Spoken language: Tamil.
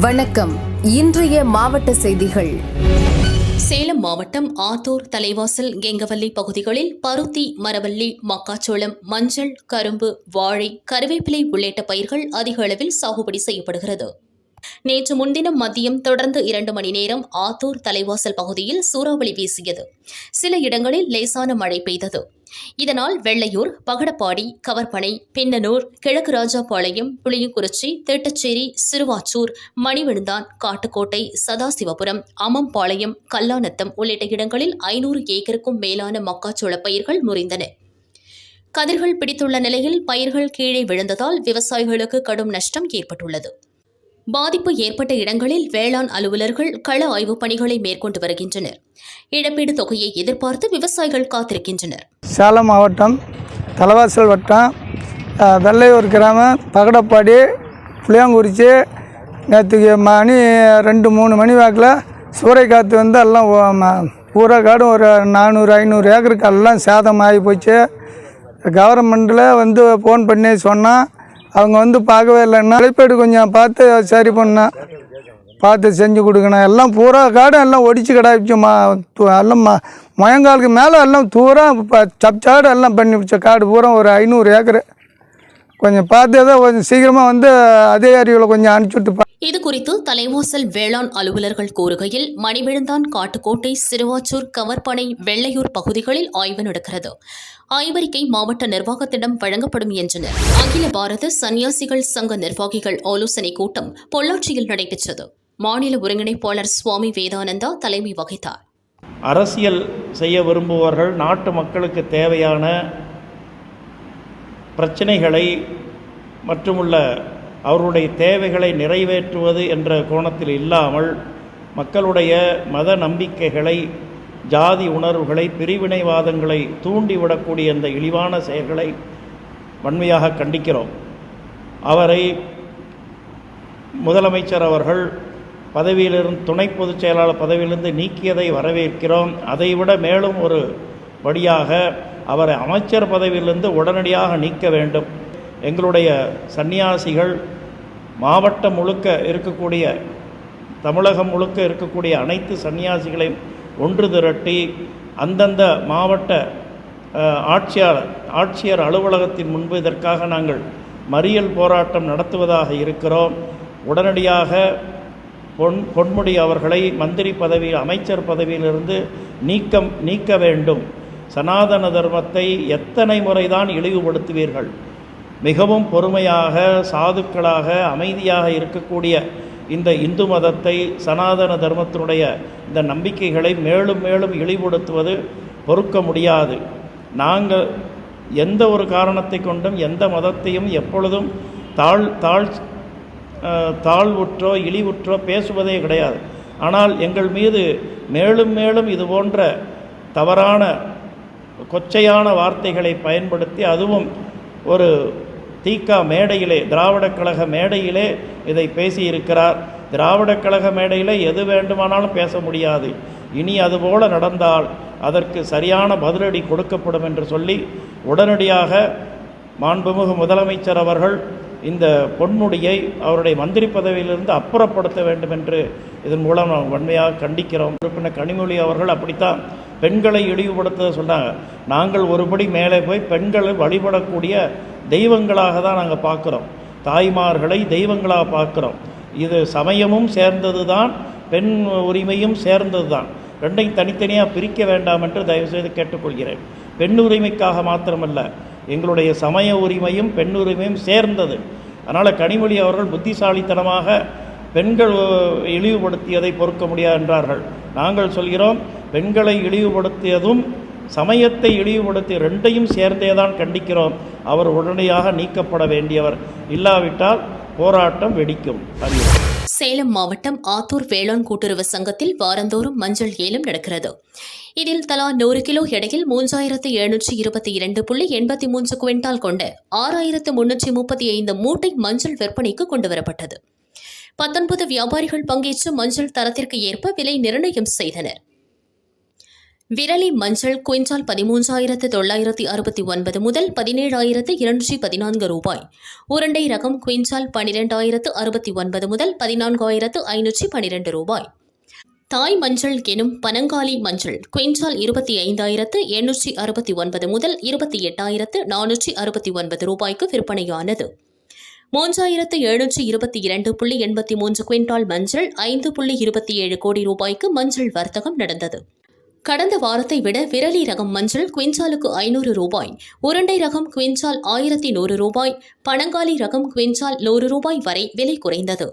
வணக்கம். இன்றைய மாவட்ட செய்திகள். சேலம் மாவட்டம் ஆத்தூர் தலைவாசல் கெங்கவல்லி பகுதிகளில் பருத்தி மரவள்ளி மக்காச்சோளம் மஞ்சள் கரும்பு வாழை கருவேப்பிலை உள்ளிட்ட பயிர்கள் அதிக அளவில் சாகுபடி செய்யப்படுகிறது. நேற்று முன்தினம் மதியம் தொடர்ந்து இரண்டு மணி நேரம் ஆத்தூர் தலைவாசல் பகுதியில் சூறாவளி வீசியது. சில இடங்களில் லேசான மழை பெய்தது. இதனால் வெள்ளையூர் பகடப்பாடி கவர்பனை பின்னனூர் கிழக்கு ராஜாபாளையம் புளியங்குறிச்சி திட்டச்சேரி சிறுவாச்சூர் மணிவிழுந்தான் காட்டுக்கோட்டை சதாசிவபுரம் அமம்பாளையம் கல்லாநத்தம் உள்ளிட்ட இடங்களில் ஐநூறு ஏக்கருக்கும் மேலான மக்காச்சோள பயிர்கள் முறிந்தன. கதிர்கள் பிடித்துள்ள நிலையில் பயிர்கள் கீழே விழுந்ததால் விவசாயிகளுக்கு கடும் நஷ்டம் ஏற்பட்டுள்ளது. பாதிப்பு ஏற்பட்ட இடங்களில் வேளாண் அலுவலர்கள் கள ஆய்வுப் பணிகளை மேற்கொண்டு வருகின்றனர். இழப்பீடு தொகையை எதிர்பார்த்து விவசாயிகள் காத்திருக்கின்றனர். சேலம் மாவட்டம் தலைவாசல் வட்டம் வெள்ளையூர் கிராமம் பகடப்பாடி புளியாங்குறிச்சி நேற்றுக்கு மணி ரெண்டு மூணு மணி வாக்கில் சூறைக்காற்று வந்து எல்லாம் பூரா காடும் ஒரு நானூறு ஐநூறு ஏக்கருக்கு எல்லாம் சேதமாகி போச்சு. கவர்மெண்ட்டில் வந்து ஃபோன் பண்ணி சொன்னால் அவங்க வந்து பார்க்கவே இல்லைன்னா இழப்பீடு கொஞ்சம் பார்த்து சரி பண்ணேன் பார்த்து செஞ்சு கொடுக்கணும். எல்லாம் பூரா காடும் எல்லாம் ஒடிச்சு கிடாச்சு மா எல்லாம் ம மயங்காலுக்கு மேலே எல்லாம் தூரம் இப்போ சப்சாடு எல்லாம் பண்ணி வச்ச காடு பூரா ஒரு ஐநூறு ஏக்கரு. கொஞ்சம் பார்த்து தான் கொஞ்சம் சீக்கிரமாக வந்து அதே அறிவில் கொஞ்சம் அனுப்பிச்சுட்டு இதுகுறித்து இது குறித்து தலைவாசல் வேளாண் அலுவலர்கள் கூறுகையில் மணிவிழுந்தான் காட்டுக்கோட்டை சிறுவாச்சூர் கவர்பனை வெள்ளையூர் பகுதிகளில் ஆய்வு நடக்கிறது. ஆய்வறிக்கை மாவட்ட நிர்வாகத்திடம் வழங்கப்படும் என்றனர். அகில பாரத சன்னியாசிகள் சங்க நிர்வாகிகள் ஆலோசனை கூட்டம் பொள்ளாச்சியில் நடைபெற்றது. மாநில ஒருங்கிணைப்பாளர் சுவாமி வேதானந்தா தலைமை வகித்தார். அரசியல் செய்ய விரும்புபவர்கள் நாட்டு மக்களுக்கு தேவையான பிரச்சனைகளை மற்றுமுள்ள அவர்களுடைய தேவைகளை நிறைவேற்றுவது என்ற கோணத்தில் இல்லாமல் மக்களுடைய மத நம்பிக்கைகளை ஜாதி உணர்வுகளை பிரிவினைவாதங்களை தூண்டிவிடக்கூடிய இந்த இழிவான செயல்களை வன்மையாக கண்டிக்கிறோம். அவரை முதலமைச்சர் அவர்கள் பதவியிலிருந்து துணை பொதுச் செயலாளர் பதவியிலிருந்து நீக்கியதை வரவேற்கிறோம். அதைவிட மேலும் ஒரு படியாக அவரை அமைச்சர் பதவியிலிருந்து உடனடியாக நீக்க வேண்டும். எங்களுடைய சன்னியாசிகள் மாவட்டம் முழுக்க இருக்கக்கூடிய தமிழகம் முழுக்க இருக்கக்கூடிய அனைத்து சன்னியாசிகளையும் ஒன்று திரட்டி அந்தந்த மாவட்ட ஆட்சியாளர் ஆட்சியர் அலுவலகத்தின் முன்பு இதற்காக நாங்கள் மறியல் போராட்டம் நடத்துவதாக இருக்கிறோம். உடனடியாக பொன் பொன்முடி அவர்களை மந்திரி பதவி அமைச்சர் பதவியிலிருந்து நீக்கம் நீக்க வேண்டும். சனாதன தர்மத்தை எத்தனை முறைதான் இழிவுபடுத்துவீர்கள்? மிகவும் பொறுமையாக சாதுக்களாக அமைதியாக இருக்கக்கூடிய இந்த இந்து மதத்தை சனாதன தர்மத்தினுடைய இந்த நம்பிக்கைகளை மேலும் மேலும் இழிவுபடுத்துவது பொறுக்க முடியாது. நாங்கள் எந்த ஒரு காரணத்தை கொண்டும் எந்த மதத்தையும் எப்பொழுதும் தாழ் தாழ் தாழ்வுற்றோ இழிவுற்றோ பேசுவதே கிடையாது. ஆனால் எங்கள் மீது மேலும் மேலும் இது போன்ற தவறான கொச்சையான வார்த்தைகளை பயன்படுத்தி அதுவும் ஒரு தீகா மேடையிலே திராவிடக் கழக மேடையிலே இதை பேசியிருக்கிறார். திராவிடக் கழக மேடையிலே எது வேண்டுமானாலும் பேச முடியாது. இனி அதுபோல நடந்தால் அதற்கு சரியான பதிலடி கொடுக்கப்படும் என்று சொல்லி உடனடியாக மாண்புமிகு முதலமைச்சர் அவர்கள் இந்த பொன்முடியை அவருடைய மந்திரி பதவியிலிருந்து அப்புறப்படுத்த வேண்டும் என்று இதன் மூலம் நாம் வன்மையாக கண்டிக்கிறோம். உறுப்பினர் கனிமொழி அவர்கள் அப்படித்தான் பெண்களை இழிவுபடுத்த சொன்னாங்க. நாங்கள் ஒருபடி மேலே போய் பெண்களை வழிபடக்கூடிய தெய்வங்களாக தான் நாங்கள் பார்க்குறோம். தாய்மார்களை தெய்வங்களாக பார்க்குறோம். இது சமயமும் சேர்ந்தது தான் பெண் உரிமையும் சேர்ந்தது தான் ரெண்டையும் தனித்தனியாக பிரிக்க வேண்டாம் என்று தயவுசெய்து கேட்டுக்கொள்கிறேன். பெண் உரிமைக்காக மாத்திரமல்ல எங்களுடைய சமய உரிமையும் பெண் உரிமையும் சேர்ந்தது. அதனால் கனிமொழி அவர்கள் புத்திசாலித்தனமாக பெண்கள் இழிவுபடுத்தியதை பொறுக்க முடியாது என்றார்கள். நாங்கள் சொல்கிறோம் பெண்களை இழிவுபடுத்தியதும் சமயத்தை இழிவுபடுத்தி ரெண்டையும் சேர்ந்தே தான் கண்டிக்கிறோம். அவர் உடனடியாக நீக்கப்பட வேண்டியவர். இல்லாவிட்டால் போராட்டம் வெடிக்கும். சேலம் மாவட்டம் ஆத்தூர் வேளாண் கூட்டுறவு சங்கத்தில் வாரந்தோறும் மஞ்சள் ஏலம் நடக்கிறது. இதில் தலா நூறு கிலோ எடையில் மூன்றாயிரத்து எழுநூற்றி இருபத்தி இரண்டு புள்ளி எண்பத்தி மூன்று குவிண்டால் கொண்ட ஆறாயிரத்து முன்னூற்றி முப்பத்தி ஐந்து மூட்டை மஞ்சள் விற்பனைக்கு கொண்டுவரப்பட்டது பத்தொன்பது வியாபாரிகள் பங்கேற்று மஞ்சள் தரத்திற்கு ஏற்ப விலை நிர்ணயம் செய்தனர். விரலி மஞ்சள் குவிண்டால் பதிமூன்றாயிரத்து தொள்ளாயிரத்தி அறுபத்தி ஒன்பது முதல் பதினேழாயிரத்து இருநூற்றி பதினான்கு ரூபாய். உருண்டை ரகம் குவிண்டால் பனிரெண்டாயிரத்து அறுபத்தி ஒன்பது முதல் பதினான்காயிரத்து ஐநூற்றி பனிரெண்டு ரூபாய். தாய் மஞ்சள் எனும் பனங்காலி மஞ்சள் குவிண்டால் இருபத்தி ஐந்தாயிரத்து எண்ணூற்றி அறுபத்தி ஒன்பது முதல் இருபத்தி எட்டாயிரத்து நானூற்றி அறுபத்தி ஒன்பது ரூபாய்க்கு விற்பனையானது. மூன்றாயிரத்து எழுநூற்றி இருபத்தி இரண்டு புள்ளி எண்பத்தி மூன்று குவிண்டால் மஞ்சள் ஐந்து புள்ளி இருபத்தி ஏழு கோடி ரூபாய்க்கு மஞ்சள் வர்த்தகம் நடந்தது. கடந்த வாரத்தை விட விரலி ரகம் மஞ்சள் குவிண்டாலுக்கு ஐநூறு ரூபாய் உருண்டை ரகம் குவிண்டால் ஆயிரத்தி நூறு ரூபாய் பனங்காலி ரகம் குவிண்டால் நூறு ரூபாய் வரை விலை குறைந்தது.